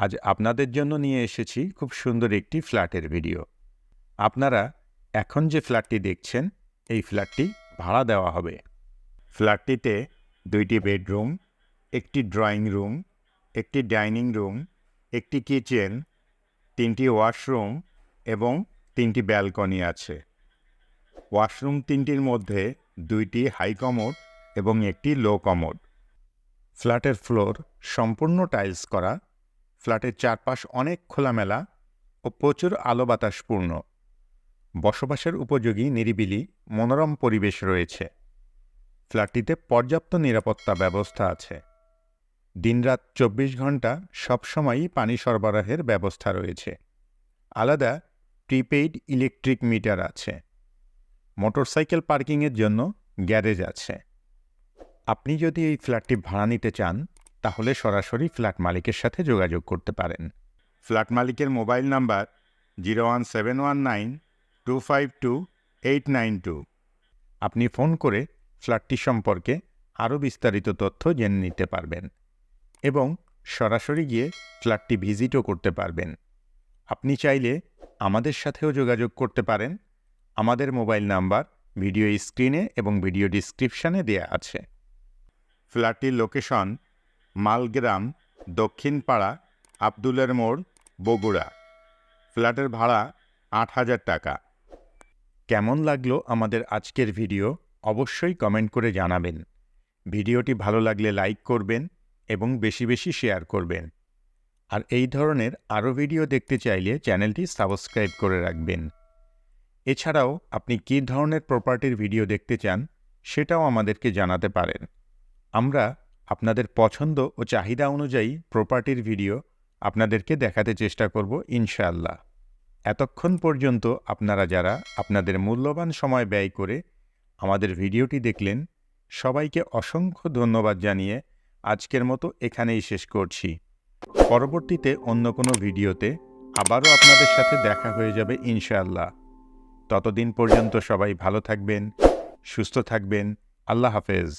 আজ আপনাদের জন্য নিয়ে এসেছি খুব সুন্দর একটি ফ্ল্যাটের ভিডিও। আপনারা এখন যে ফ্ল্যাটটি দেখছেন, এই ফ্ল্যাটটি ভাড়া দেওয়া হবে। ফ্ল্যাটটিতে দুইটি বেডরুম, একটি ড্রয়িং রুম, একটি ডাইনিং রুম, একটি কিচেন, তিনটি ওয়াশরুম এবং তিনটি ব্যালকনি আছে। ওয়াশরুম তিনটির মধ্যে দুইটি হাই কমোড এবং একটি লো কমোড। ফ্ল্যাটের ফ্লোর সম্পূর্ণ টাইলস করা ফ্ল্যাটের চারপাশ অনেক খোলামেলা ও প্রচুর আলো বাতাসপূর্ণ বসবাসের উপযোগী, নিরিবিলি, মনোরম পরিবেশ রয়েছে। ফ্ল্যাটটিতে পর্যাপ্ত নিরাপত্তা ব্যবস্থা আছে। দিনরাত চব্বিশ ঘণ্টা সবসময়ই পানি সরবরাহের ব্যবস্থা রয়েছে। আলাদা প্রিপেইড ইলেকট্রিক মিটার আছে। মোটরসাইকেল পার্কিংয়ের জন্য গ্যারেজ আছে। আপনি যদি এই ফ্ল্যাটটি ভাড়া নিতে চান তাহলে সরাসরি ফ্ল্যাট মালিকের সাথে যোগাযোগ করতে পারেন। ফ্ল্যাট মালিকের mobile number zero one seven one nine two five two eight nine two. আপনি ফোন করে ফ্ল্যাটটি সম্পর্কে আরও বিস্তারিত তথ্য জেনে নিতে পারবেন এবং সরাসরি গিয়ে ফ্ল্যাটটি ভিজিটও করতে পারবেন। আপনি চাইলে আমাদের সাথেও যোগাযোগ করতে পারেন। আমাদের মোবাইল নাম্বার ভিডিও স্ক্রিনে এবং ভিডিও ডিসক্রিপশানে দেয়া আছে। ফ্ল্যাটটির লোকেশন মালগ্রাম দক্ষিণপাড়া আবদুলের মোড়, বগুড়া। ফ্ল্যাটের ভাড়া আট হাজার টাকা। কেমন লাগল আমাদের আজকের ভিডিও? অবশ্যই কমেন্ট করে জানাবেন। ভিডিওটি ভালো লাগলে লাইক করবেন এবং বেশি বেশি শেয়ার করবেন। আর এই ধরনের আরও ভিডিও দেখতে চাইলে চ্যানেলটি সাবস্ক্রাইব করে রাখবেন। এছাড়াও আপনি কী ধরনের প্রপার্টির ভিডিও দেখতে চান, সেটাও আমাদেরকে জানাতে পারেন। আমরা আপনাদের পছন্দ ও চাহিদা অনুযায়ী প্রপার্টির ভিডিও আপনাদেরকে দেখাতে চেষ্টা করব ইনশাআল্লাহ। এতক্ষণ পর্যন্ত আপনারা যারা আপনাদের মূল্যবান সময় ব্যয় করে আমাদের ভিডিওটি দেখলেন, সবাইকে অসংখ্য ধন্যবাদ জানিয়ে আজকের মতো এখানেই শেষ করছি। পরবর্তীতে অন্য কোনো ভিডিওতে আবারও আপনাদের সাথে দেখা হয়ে যাবে ইনশাআল্লাহ। ততদিন পর্যন্ত সবাই ভালো থাকবেন, সুস্থ থাকবেন, আল্লাহ হাফেজ।